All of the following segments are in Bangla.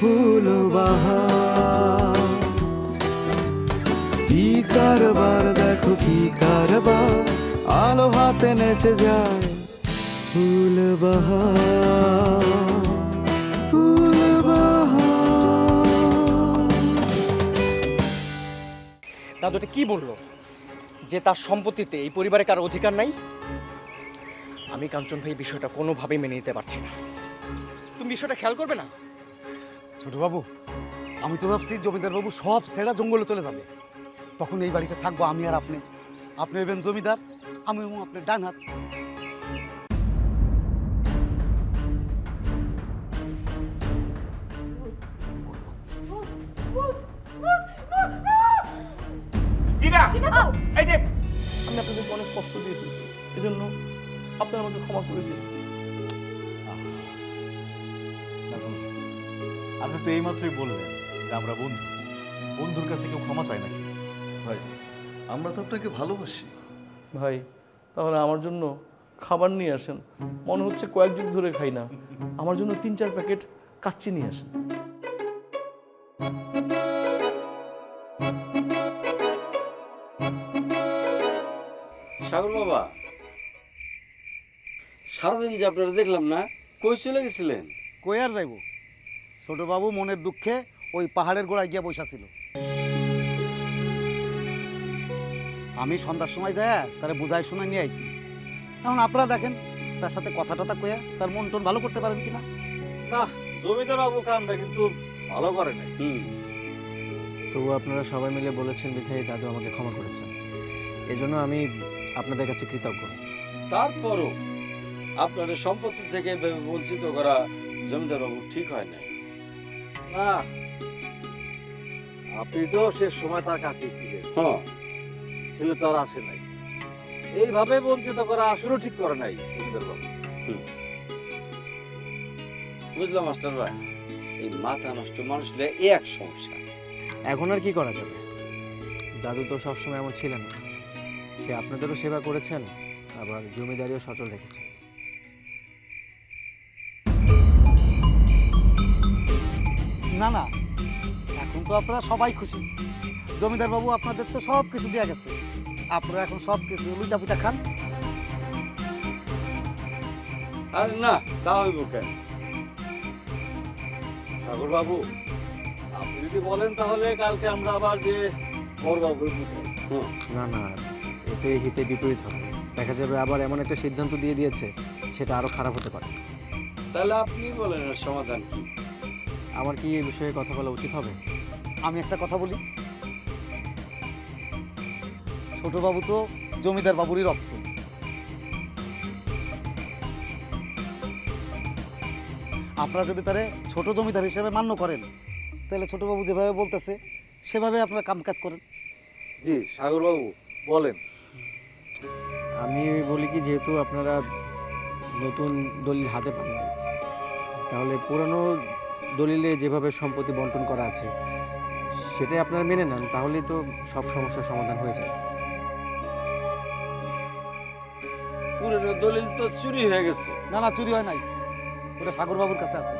ফুল বাহার কি কারবার, দেখো কি কারবার। আলো হাতে নেচে যায় ফুল বাহার ফুল বাহার দাদু, এটা কি বলল? যে তার সম্পত্তিতে এই পরিবারে কারও অধিকার নাই? আমি কাঞ্চন ভাই বিষয়টা কোনোভাবেই মেনে নিতে পারছি না। তুমি বিষয়টা খেয়াল করবে না? ছোট বাবু আমি তো ভাবছি জমিদার বাবু সব সেরা জঙ্গলে চলে যাবে। তখন এই বাড়িতে থাকব আমি আর আপনি। আপনি হবেন জমিদার আমি হব আপনার ডান হাত। এই যে! আমি আপনাদের অনেক কষ্ট দিয়ে ফেলছি এজন্য আপনারা আমাকে ক্ষমা করে দিন। আপনি তো এইমাত্রই বললেন যে আমরা বন্ধু। বন্ধুর কাছে কেউ ক্ষমা চায় নাকি? ভাই আমরা তো আপনাকে ভালোবাসি। ভাই তাহলে আমার জন্য খাবার নিয়ে আসেন। মনে হচ্ছে কয়েক যুগ ধরে খাই না। আমার জন্য তিন চার প্যাকেট কাচ্চি নিয়ে আসেন। সাগর বাবা সারাদিন যে আপনারা দেখলাম না কই চলে গেছিলেন? কই আর যাইব? ছোট বাবু মনের দুঃখে ওই পাহাড়ের গোড়ায় গিয়ে বসা ছিল আমি সন্ধ্যার সময় যায় তারা বুঝাই শোনা নিয়ে আইছি। এখন আপনারা দেখেন তার সাথে কথা টথা কয়া তার মন টন ভালো করতে পারেন কিনা? না জমিদার বাবু কামটা কিন্তু ভালো করে নাই। হুম। তবু আপনারা সবাই মিলে বলেছেন বিধায় দাদু আমাকে ক্ষমা করেছেন। এজন্য আমি আপনাদের কাছে কৃতজ্ঞ। তারপরও আপনার সম্পত্তি থেকে বঞ্চিত করা জমিদার বাবু ঠিক হয় নাই। না আপনি তো সে সময় তার কাছে ছিলেন। হ্যাঁ। ছিল তো আর আসে নাই। এইভাবে বঞ্চিত করা আসলে ঠিক করে নাই জমিদার বাবু বুঝলাম মাস্টার ভাই। এই মাথা নষ্ট মানুষ লে এক সমস্যা। এখন আর কি করা যাবে? দাদু তো সবসময় এমন ছিলেন না। সে আপনাদেরও সেবা করেছেন আবার জমিদারিও সচল রেখেছেন। না না। এখন তো আপনারা সবাই খুশি। জমিদার বাবু আপনাদের তো সব কিছু দেওয়া গেছে। আপনারা এখন সব কিছু লুচা পুচা খান। আরে না তা হইব কেন? সাগর বাবু আপনি যদি বলেন তাহলে কালকে আমরা আবার যে বড়বাবু বুঝাই না না এতে হিতে বিপরীত হবে। দেখা যাবে আবার এমন একটা সিদ্ধান্ত দিয়ে দিয়েছে সেটা আরও খারাপ হতে পারে। তাহলে আপনি বলেন সমাধান কি? আমার কি এই বিষয়ে কথা বলা উচিত হবে? আমি একটা কথা বলি। ছোট বাবু তো জমিদার বাবুরই রক্ত। আপনারা যদি তারে ছোট জমিদার হিসেবে মান্য করেন তাহলে ছোট বাবু যেভাবে বলতেছে সেভাবে আপনারা কাম কাজ করেন। জি সাগর বাবু বলেন। আমি বলি কি যেহেতু আপনারা নতুন দলিল হাতে পান তাহলে পুরানো দলিলে যেভাবে সম্পত্তি বন্টন করা আছে সেটাই আপনারা মেনে নেন তাহলেই তো সব সমস্যার সমাধান হয়ে যায় পুরনো দলিল তো চুরি হয়ে গেছে। না না চুরি হয় নাই। ওটা সাগর বাবুর কাছে আছে।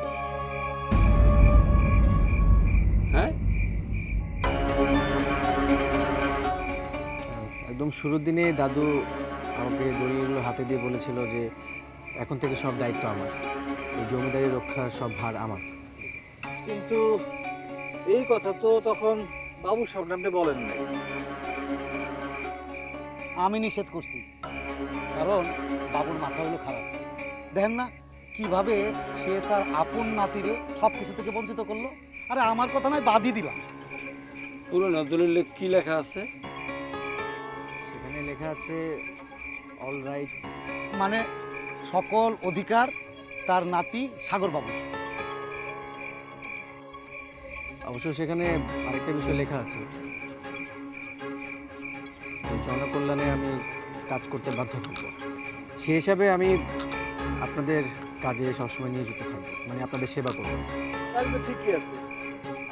হ্যাঁ? একদম শুরুর দিনে দাদু আমাকে দলিলগুলো হাতে দিয়ে বলেছিল যে এখন থেকে সব দায়িত্ব আমার। এই জমিদারি রক্ষার সব ভার আমার। কিন্তু এই কথা তো তখন বাবুর সামনে আপনি বলেন নাই। আমি নিষেধ করছি কারণ বাবুর মাথা হলো খারাপ। দেখেন না কীভাবে সে তার আপন নাতিরে সব কিছু থেকে বঞ্চিত করল? আরে আমার কথা নয় বাদই দিলাম। পুরনো দলিলে কি লেখা আছে? সেখানে লেখা আছে অল রাইট। মানে সকল অধিকার তার নাতি সাগর বাবু অবশ্য সেখানে আরেকটা বিষয় লেখা আছে। জনকল্যাণে আমি কাজ করতে বাধ্য থাকব সেই হিসাবে আমি আপনাদের কাজে সবসময় নিয়োজিত থাকব মানে আপনাদের সেবা করব। তাহলে ঠিকই আছে।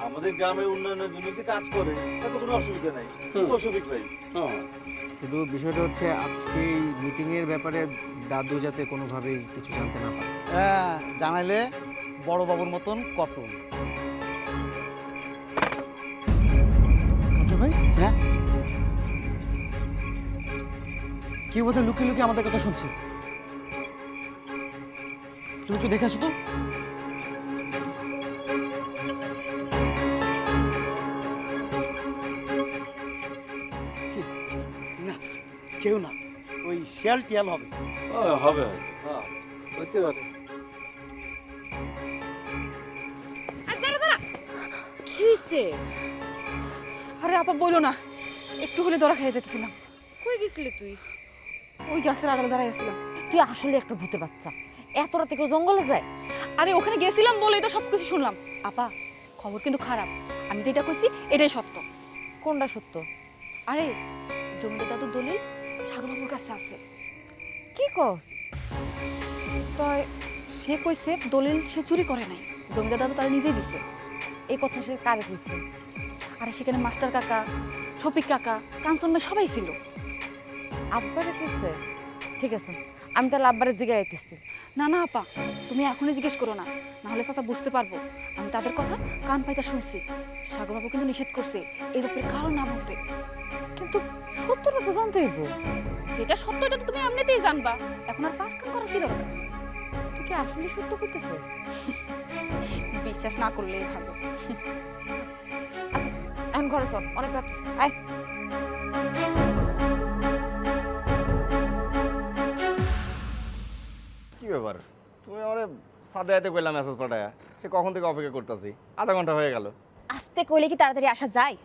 আমাদের গ্রামের উন্নয়নের জন্য যদি কাজ করে তাতে কোনো অসুবিধা নাই। অসুবিধা ভাই। শুধু বিষয়টা হচ্ছে আজকে এই মিটিংয়ের ব্যাপারে দাদু যাতে কোনোভাবেই কিছু জানতে না পারে। হ্যাঁ জানাইলে বড় বাবুর মতন কত। কি বোধহয় লুকিয়ে লুকিয়ে আমাদের কথা শুনছে? তুমি একটু দেখে আসো তো। না কেউ না। ওই শিয়াল টিয়াল হবে। ও, হবে। হ্যাঁ হতে পারে। কি হয়েছে আরে আপা বলো না। একটু হলে ধরা খেয়ে যেতেছিলাম। কই গেছিলি তুই? ওই গাছের আড়ালে দাঁড়াই আসছিলাম তুই আসলে একটা ভূতে বাচ্চা। এত রাতে কেউ জঙ্গলে যায়? আরে ওখানে গেছিলাম বলেই তো সবকিছু শুনলাম। আপা খবর কিন্তু খারাপ। আমি যেটা কইছি এটাই সত্য। কোনটা সত্য? আরে জমিদার দাদুর দলিল সাগরবাবুর কাছে আছে। কি কস? তাই সে কইছে দলিল সে চুরি করে নাই। জমিদার দাদু তারা নিজেই দিছে। এই কথা সে কারে কইছে? আরে সেখানে মাস্টার কাকা শফিক কাকা কাঞ্চন সবাই ছিল। আব্বারে কইছে ঠিক আছে আমি তাহলে আব্বারে জিগাই আইতেছি। না না আপা তুমি এখনই জিজ্ঞেস করো না নাহলে চাচা বুঝতে পারব। আমি তাদের কথা কান পাইতা শুনছি। সাগরবাবু কিন্তু নিষেধ করছে এই ব্যাপারে কারও না বলতে কিন্তু সত্যটা তো জানতে হইব। যেটা সত্য এটা তো তুমি এমনিতেই জানবা। এখন আর পাস কান করার কি দরকার? তুই কি আসলে সত্য করতেছিস বিশ্বাস না করলেই ভালো। আচ্ছা এখন ঘরে চল অনেক রাত আয়। তুমি আমার সাদে আইতে কইলাম মেসেজ পাঠায়। সে কখন থেকে অপেক্ষা করতেছি? আধা ঘণ্টা হয়ে গেল। আসতে কইলে কি তাড়াতাড়ি আসা যায়?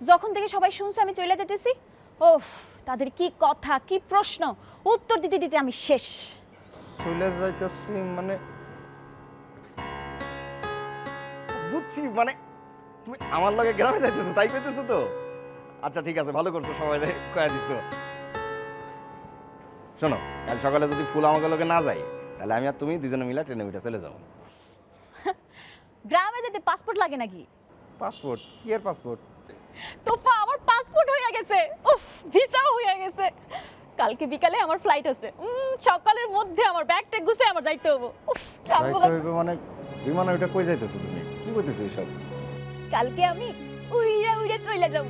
যখন থেকে সবাই শুনছে আমি চলে যেতেছি ওফ তাদের কি কথা কি প্রশ্ন? উত্তর দিতে দিতে আমি শেষ। চলে যাইতেছি মানে বুঝছি মানে তুমি আমার লগে গ্রামে যাইতেছো তাই কইতেছো তো? আচ্ছা ঠিক আছে ভালো করছ সবাই কয়া দিছো। শোনো কাল সকালে যদি ফুল আমাকে লোকে না যায় তাহলে আমি আর তুমি দুজনে মিলে ট্রেনে উঠে চলে যাব। গ্রামে যেতে পাসপোর্ট লাগে নাকি? পাসপোর্ট কি এর পাসপোর্ট তোফা আমার পাসপোর্ট হয়ে গেছে। উফ ভিসাও হয়ে গেছে। কালকে বিকালে আমার ফ্লাইট আছে। সকালের মধ্যে আমার ব্যাগটা গুছে আমার যাইতে হব। উফ। মানে বিমানে ওইটা কই যাইতেছো তুমি? কি বলতেছো এইসব? কালকে আমি উইরা উইরা চলে যাব।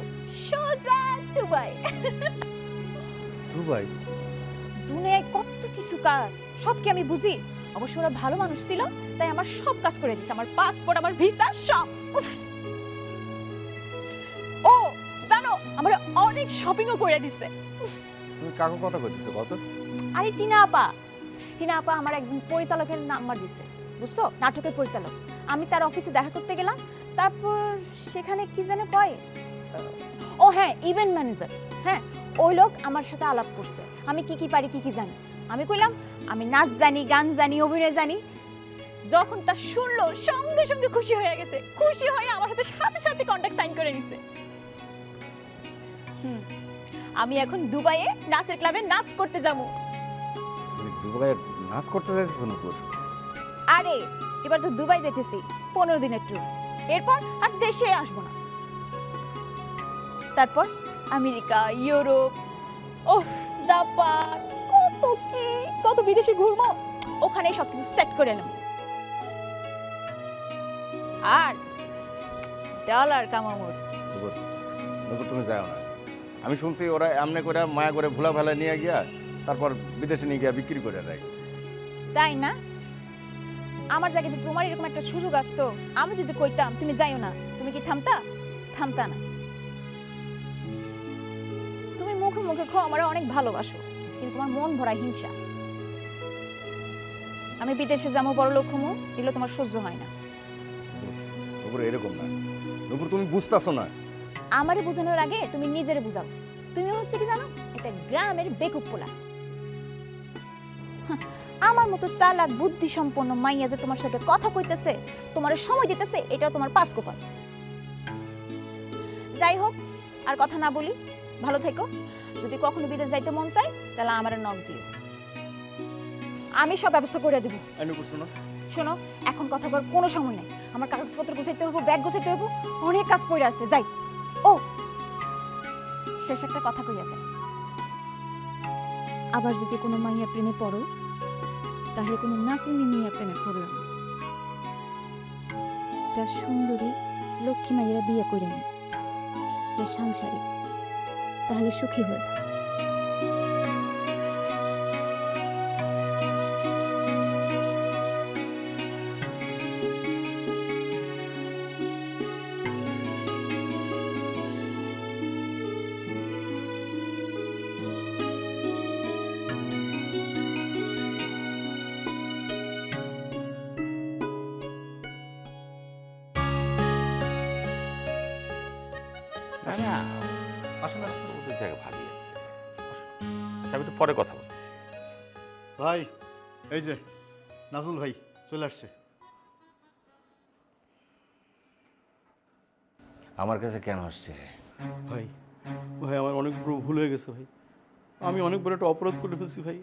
সোজা দুবাই। দুবাই? দুনিয়ায় কত কিছু কাজ সব কি আমি বুঝি? অবশ্য ওরা ভালো মানুষ ছিল তাই আমার সব কাজ করে দিছে আমার পাসপোর্ট আমার ভিসা সব। ও জানো আমার অনেক শপিংও করে দিছে। তুমি কাকু কথা কইতেছো কত আরে টিনা আপা টিনা আপা আমার একজন পরিচালকের নাম্বার দিছে বুঝছ? নাটকের পরিচালক। আমি তার অফিসে দেখা করতে গেলাম তারপর সেখানে কি জানে কয়? ও হ্যাঁ ইভেন্ট ম্যানেজার হ্যাঁ ওই লোক আমার সাথে আলাপ করছে। আমি কি কি পারি কি কি জানি। আমি কইলাম আমি নাচ জানি গান জানি অভিনয় জানি। যখন তা শুনলো সঙ্গে সঙ্গে খুশি হয়ে গেছে। খুশি হয়ে আমার সাথে সাথে সাথে কন্ট্যাক্ট সাইন করে নিছে। হুম আমি এখন দুবাইয়ে নাচের ক্লাবে নাচ করতে যাব। তুমি দুবাই নাচ করতে যাইতেছো নপুর? আরে এবার তো দুবাই যেতেছি পনেরো দিনের ট্যুর এরপর আর দেশে আসব না। তারপর আমেরিকা ইউরোপ ও জাপান কত কি? কত বিদেশে ঘুরবো? ওখানে সবকিছু সেট করে নেব। আর ডলার নপুর নপুর তুমি যাও না। আমি শুনছি ওরা এমনি করে মায়া করে ভুলা ফেলা নিয়ে গিয়া তারপর বিদেশে নিয়ে গিয়া বিক্রি করে দেয়। তাই না? আমার জায়গায় যদি তোমার এরকম একটা সুযোগ আসতো আমি যদি কইতাম তুমি যাইও না তুমি কি থামতা? থামতা না। তুমি মুখে মুখে খো আমার অনেক ভালোবাসো। কিন্তু তোমার মন ভরা হিংসা। আমি বিদেশে যাব বড় লোক হমু এগুলো তোমার সহ্য হয় না। নপুর এরকম না। নপুর তুমি বুঝতেছো না। আমারে বোঝানোর আগে তুমি নিজেরে বুঝাও। তুমি হচ্ছে কি জানো? একটা গ্রামের বেকুব পোলা। আমার মতো চালাক বুদ্ধি সম্পন্ন মাইয়া যে তোমার সাথে কথা কইতেছে তোমার সময় দিতেছে এটাও তোমার পাস কোপাল। যাই হোক আর কথা না বলি ভালো থেকো। যদি কখনো বিদেশ যাইতে মন চাই তাহলে আমার নক দিও। আমি সব ব্যবস্থা করে দিব। শোনো এখন কথা বলার কোনো সময় নেই। আমার কাগজপত্র গুছাইতে হবে ব্যাগ গুছাইতে হবে অনেক কাজ পড়ে আছে যাই। ও! শেষ একটা কথা কইয়া যায় আবার যদি কোনো মাইয়া প্রেমে পড়ো তাহলে কোনো নাচুনি মাইয়া প্রেমে পড়ো না। একটা সুন্দরী লক্ষ্মী মাইয়েরা বিয়ে করে নি যে সাংসারিক। তাহলে সুখী হয়ে না না জায়গা ভালোই আছে। আমি তো পরে কথা বলতেছি। ভাই এই যে নাজুল ভাই চলে আসছে। আমার কাছে কেন আসছে? ভাই ভাই আমার অনেক বড় ভুল হয়ে গেছে ভাই। আমি অনেক বড় একটা অপরাধ করে ফেলছি ভাই।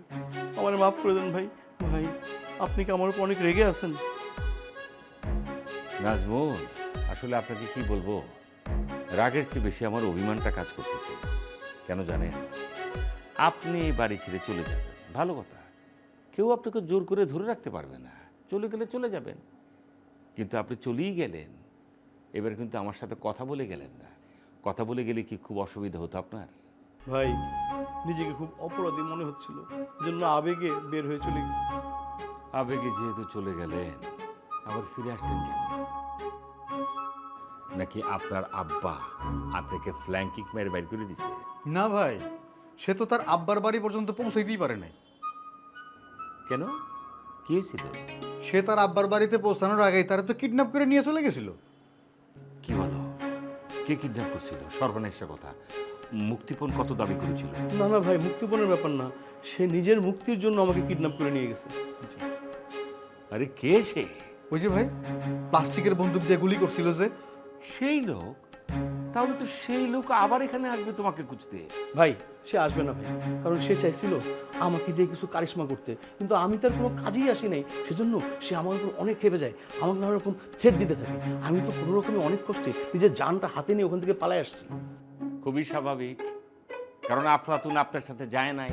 আমার মাফ করে দেন ভাই। ভাই আপনি কি আমার উপর অনেক রেগে আছেন? নাজমুল আসলে আপনাকে কি বলব? রাগের চেয়ে বেশি আমার অভিমানটা কাজ করতেছে। কেন জানেন? আপনি এই বাড়ি ছেড়ে চলে যাবেন। ভালো কথা। কেউ আপনাকে জোর করে ধরে রাখতে পারবে না। চলে গেলে চলে যাবেন। কিন্তু আপনি চলেই গেলেন। এবার কিন্তু আমার সাথে কথা বলে গেলেন না। কথা বলে গেলে কি খুব অসুবিধা হতো আপনার? ভাই নিজেকে খুব অপরাধী মনে হচ্ছিল। জন্য আবেগে বের হয়ে চলে গেছে। আবেগে যেহেতু চলে গেলেন আবার ফিরে আসলেন কেন? নাকি আপনার আব্বা আপনাকে ফ্ল্যাঙ্কিং মেরে বাইর করে দিছে? না ভাই সে তো তার আব্বার বাড়ি পর্যন্ত পৌঁছাইতেই পারে নাই। কেন? কি হয়েছিল? সে তার আব্বার বাড়িতে পৌঁছানোর আগেই তারা তো কিডন্যাপ করে নিয়ে চলে গেছিল। কি বলো? কে কিডন্যাপ করছিল? সর্বনেশা কথা। মুক্তিপণ কত দাবি করেছিল? না না ভাই মুক্তিপণের ব্যাপার না। সে নিজের মুক্তির জন্য আমাকে কিডন্যাপ করে নিয়ে গেছে। আরে কে সে? ওই যে ভাই প্লাস্টিকের বন্দুক দিয়ে গুলি করছিল যে। সেই লোক? তাহলে তো সেই লোক আবার এখানে আসবে তোমাকে খুঁজতে। ভাই সে আসবে না ভাই কারণ সে চাইছিল আমাকে দিয়ে কিছু কারিশমা করতে কিন্তু আমি তার কোনো কাজেই আসি নাই সেজন্য সে আমার উপর অনেক খেপে যায় আমাকে নানা রকম থ্রেট দিতে থাকে। আমি তো কোনো রকমে অনেক কষ্টে নিজের জানটা হাতে নিয়ে ওখান থেকে পালাই আসছি। খুবই স্বাভাবিক কারণ আফলাতুন আপনার সাথে যায় নাই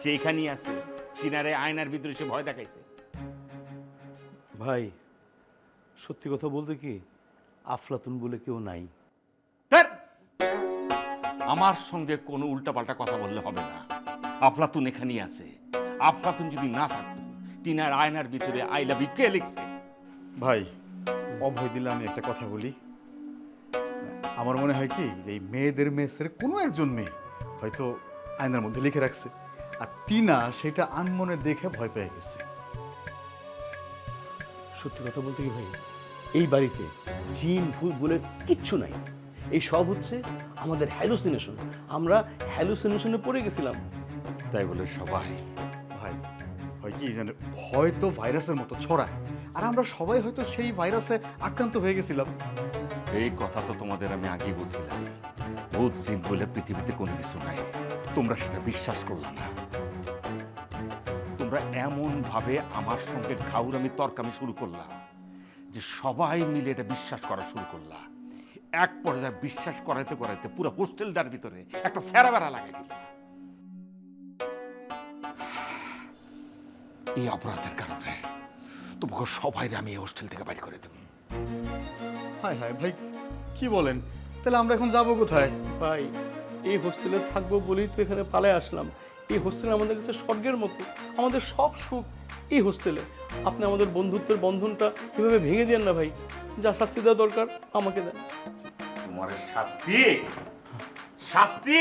সে এখানেই আছে কিনারে আয়নার ভিতরে সে ভয় দেখাইছে। ভাই সত্যি কথা বলতে কি আফলাতুন বলে কেউ নাই! আমার সঙ্গে কোনো উল্টাপাল্টা কথা বললে হবে না। আফলাতুন এখানেই আছে। আফলাতুন যদি না থাকতো, টিনার আয়নার ভিতরে আই লাভ ইউ, কে লিখছে? ভাই, অভয় দিলে আমি একটা কথা বলি। আমার মনে হয় কি, এই মেয়েদের মেসের কোনো একজন মেয়ে হয়তো আয়নার মধ্যে লিখে রাখছে। আর টিনা সেটা আনমনে দেখে ভয় পেয়ে গেছে। সত্যি কথা বলতে কি ভাই, এই বাড়িতে জিন, ভূত বলে কিচ্ছু নাই। এই সব হচ্ছে আমাদের হ্যালুসিনেশন আমরা হ্যালুসিনেশনে পড়ে গেছিলাম। তাই বলে সবাই। ভাই হয় কি জানে ভয় তো ভাইরাসের মতো ছড়ায়। আর আমরা সবাই হয়তো সেই ভাইরাসে আক্রান্ত হয়ে গেছিলাম। এই কথা তো তোমাদের আমি আগে বলছিলাম। ভূত জিন বলে পৃথিবীতে কোনো কিছু নাই। তোমরা সেটা বিশ্বাস করলে না। তোমরা এমন ভাবে আমার সঙ্গে ঘাউরামি তর্কামি শুরু করলাম যে সবাই মিলে এটা বিশ্বাস করা শুরু করলাম এক পর্যায়ে বিশ্বাস করাইতে করাইতে পুরো হোস্টেলটার ভিতরে একটা স্যারা বেড়া লাগাই দিল। এই অপরাধের কারণে তোমাকে সবাই আমি এই হোস্টেল থেকে বাইর করে দেবো। হায় হায় ভাই কি বলেন? তাহলে আমরা এখন যাব কোথায়? ভাই এই হোস্টেলে থাকব বলেই তো এখানে পালায় আসলাম। এই হোস্টেল আমাদের কাছে স্বর্গের মতো আমাদের সব সুখ এই হোস্টেলে। আপনি আমাদের বন্ধুত্বের বন্ধনটা এভাবে ভেঙে দেন না ভাই যা শাস্তি দেওয়া দরকার আমাকে দেন। তোমার শাস্তি। শাস্তি।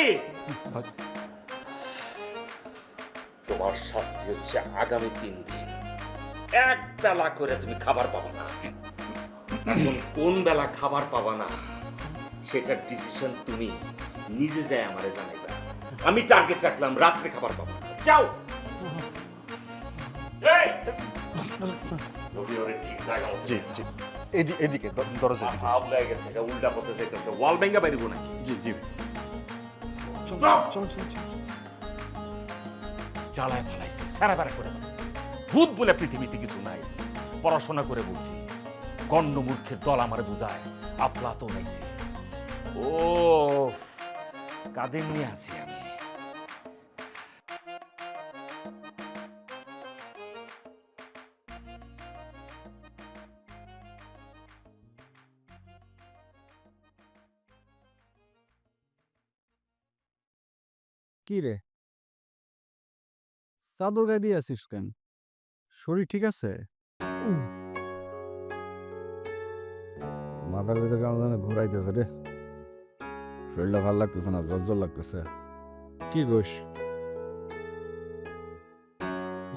তোমার শাস্তি হচ্ছে আগামী তিন দিন। এক বেলা করে তুমি খাবার পাবা না। এখন কোন বেলা খাবার পাবা না, সেটার ডিসিশন তুমি নিজে যায় আমারে জানাইবা। আমি টার্গেট রাখলাম, রাত্রে খাবার পাবা। যাও। রবি ওরে ঠিক জায়গা জি জি। এদি এদিকে দরজা হাফ লেগে গেছে এটা উল্টা পথে যাইতেছে ওয়াল নাকি জি জি। জ্বালায় ফেলাইছে সারা বেড়া করে ফেলাইছে ভূত বলে পৃথিবীতে কিছু নাই। পড়াশোনা করে বলছি গণ্ড মূর্খের দল আমার বুঝায় আপলা তো নাইছে। ও কাদের নিয়ে আছি আমি? কি রে? চাদর গায়ে দিয়ে আছিস কেন? শরীর ঠিক আছে? মাথার ভিতরে কেমন যেন ঘুরাইতেছে রে। শরীরটা ভালো লাগতেছে না জ্বর জ্বর লাগতেছে। কি গোস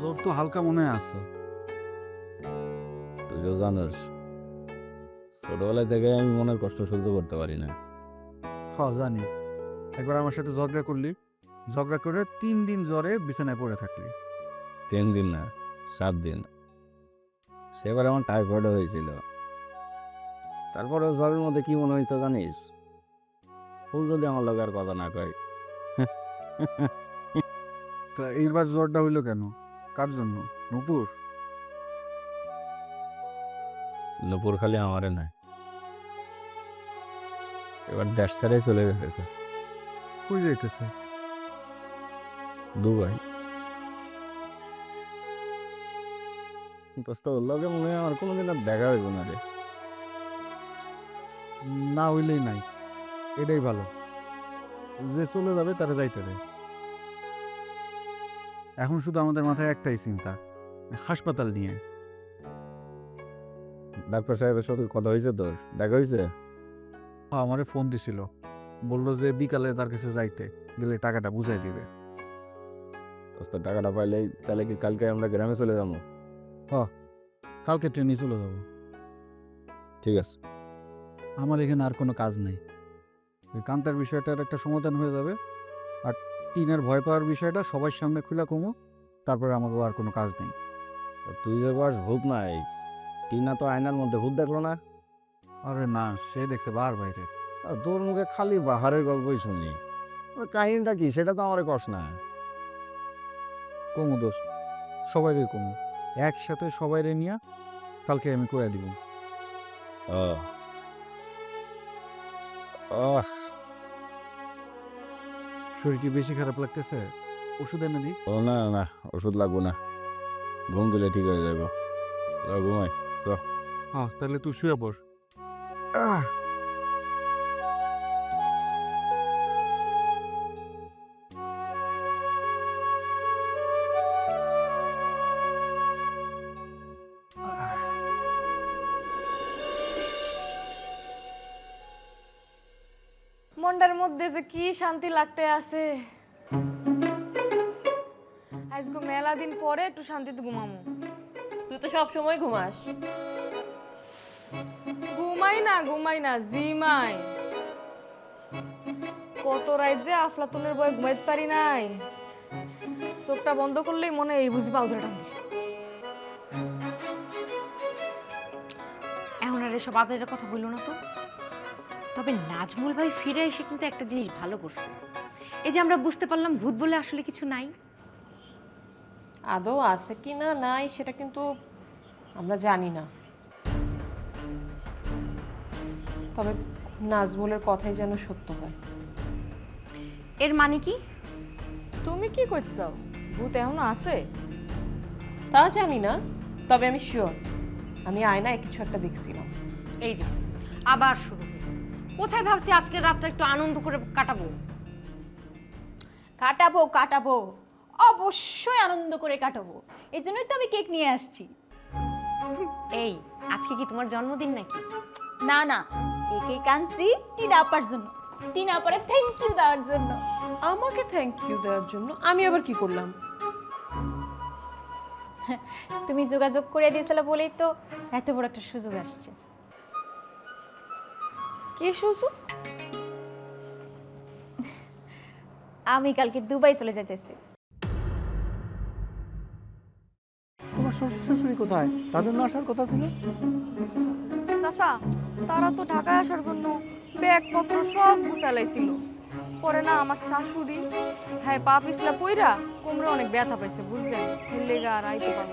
জ্বর তো হালকা মনে আছে। তুই তো জানিস ছোটবেলা থেকে আমি মনের কষ্ট সহ্য করতে পারি না। হ জানি। একবার আমার সাথে ঝগড়া করলি? ঝগড়া করে তিন দিন জ্বরে বিছানায় পড়ে থাকলি। তিন দিন না সাত দিন। সেবার আমার টাইফয়েড হয়েছিল। তারপরে জ্বরের মধ্যে কি মনে হইতো জানিস? ফুল যদি আমার লোকের কথা না কয়। তা এইবার জ্বরটা হইল কেন? কার জন্য? নুপুর? নুপুর খালি আমারে নাই এবার দেশ ছেড়ে চলে গেছে। কই যাইতেছে? দুবাই। দোস্ত লগে মনে হয় আমার কোনোদিন আর দেখা হইব না রে। না হইলেই নাই। এটাই ভালো। যে চলে যাবে তারা যাইতে দেয় এখন শুধু আমাদের মাথায় একটাই চিন্তা হাসপাতাল নিয়ে। ডাক্তার সাহেবের সাথে কথা হয়েছে তোর? দেখা হয়েছে? আমারে ফোন দিছিল। বলল যে বিকালে তার কাছে যাইতে গেলে টাকাটা বুঝাই দিবে। দোস্ত টাকাটা পাইলে তাহলে কি কালকে আমরা গ্রামে চলে যাব? হ্যাঁ কালকে ট্রেনে চলে যাব। ঠিক আছে। আমার এখানে আর কোনো কাজ নেই। ওই কান্তার বিষয়টার একটা সমাধান হয়ে যাবে। আর টিনের ভয় পাওয়ার বিষয়টা সবার সামনে খুলে কমো তারপরে আমাদের আর কোনো কাজ নেই। তুই যে বাস ভূত নাই টিনা তো আয়নার মধ্যে ভূত দেখল না? আরে না সে দেখছে বার বাইরে। তোর মুখে খালি বাহারের গল্পই শুনি। কাহিনীটা কি সেটা তো আমার কষ্ট না। কমু দোস্ত। সবাইরে কমু। একসাথে সবাইরে নিয়ে কালকে আমি কয়ে দিব। আহ। শরীর কি বেশি খারাপ লাগতেছে? ওষুধ এনে দিই। ও না না ওষুধ লাগবো না। ঘুম দিলে ঠিক হয়ে যাব ঘুমাই চ। হ্যাঁ তাহলে তুই শুয়ে পড়। মনটার মধ্যে যে কি শান্তি লাগতে আছে। আজকে মেলা দিন পরে একটু শান্তিতে ঘুমামু। তুই তো সব সময় ঘুমাস। ঘুমাই না ঘুমাই না জিমাই। কত রাত যে আফলাতুনের বয় ঘুমাইতে পারি নাই। চোখটা বন্ধ করলেই মনে হয় এই বুঝি টান দিই। এখন আর এসব আজারের কথা বলল না তো? তবে নাজমুল ভাই ফিরে এসে কিন্তু একটা জিনিস ভালো করছে। এই যে আমরা বুঝতে পারলাম ভূত বলে আসলে কিছু নাই। আদৌ আছে কি না নাই সেটা কিন্তু আমরা জানি না। তবে নাজমুলের কথাই যেন সত্য হয়। এর মানে কি? তুমি কি করছ? ভূত এখনও আছে? তা জানি না তবে আমি শিওর আমি আয়নায় কিছু একটা দেখছিলাম। এই যে আবার শুরু। কোথায় ভাবছি আজকের রাতটা একটু আনন্দ করে কাটাবো? কাটাবো কাটাবো। অবশ্যই আনন্দ করে কাটাবো। এই জন্যই তো আমি কেক নিয়ে আসছি। এই আজকে কি তোমার জন্মদিন নাকি? না না। এই কেক আনছি টিনা আপার জন্য। টিনা আপারে থ্যাংক ইউ দেওয়ার জন্য। আমাকে থ্যাংক ইউ দেওয়ার জন্য? আমি আবার কি করলাম? তুমি যোগাযোগ করে দিয়েছিলে বলেই তো এত বড় একটা সুযোগ আসছে। কি আমি কালকে দুবাই চলে যেতেছি আমার শ্বশুর শাশুড়ি কোথায়? তাদের না আসার কথা ছিল? চাচা তারা তো ঢাকায় আসার জন্য ব্যাগপত্র সব গুছালাইছিল পরে না আমার শাশুড়ি হ্যাঁ পা পিছলা পইরা কোমরে অনেক ব্যথা পাইছে বুঝছেন? এর লেগা আর আইতে পারল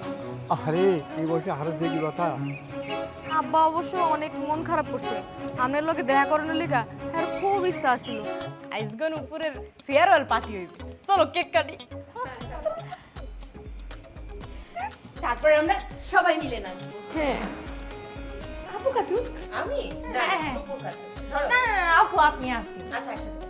আরে এই বয়সে হারের যে কি কথা? আব্বা অবশ্য অনেক মন খারাপ করছে। আপনার লোকে দেখা করানোর লেগা হ্যাঁ খুব ইচ্ছা ছিল আইসগন উপরের ফেয়ারওয়েল পার্টি হইবে। চলো কেক কাটি। তারপরে আমরা সবাই মিলে নাচবো। হ্যাঁ। আপু কাটু আমি? হ্যাঁ, হ্যাঁ। না আপু আপনি আপনি। আচ্ছা একসাথে।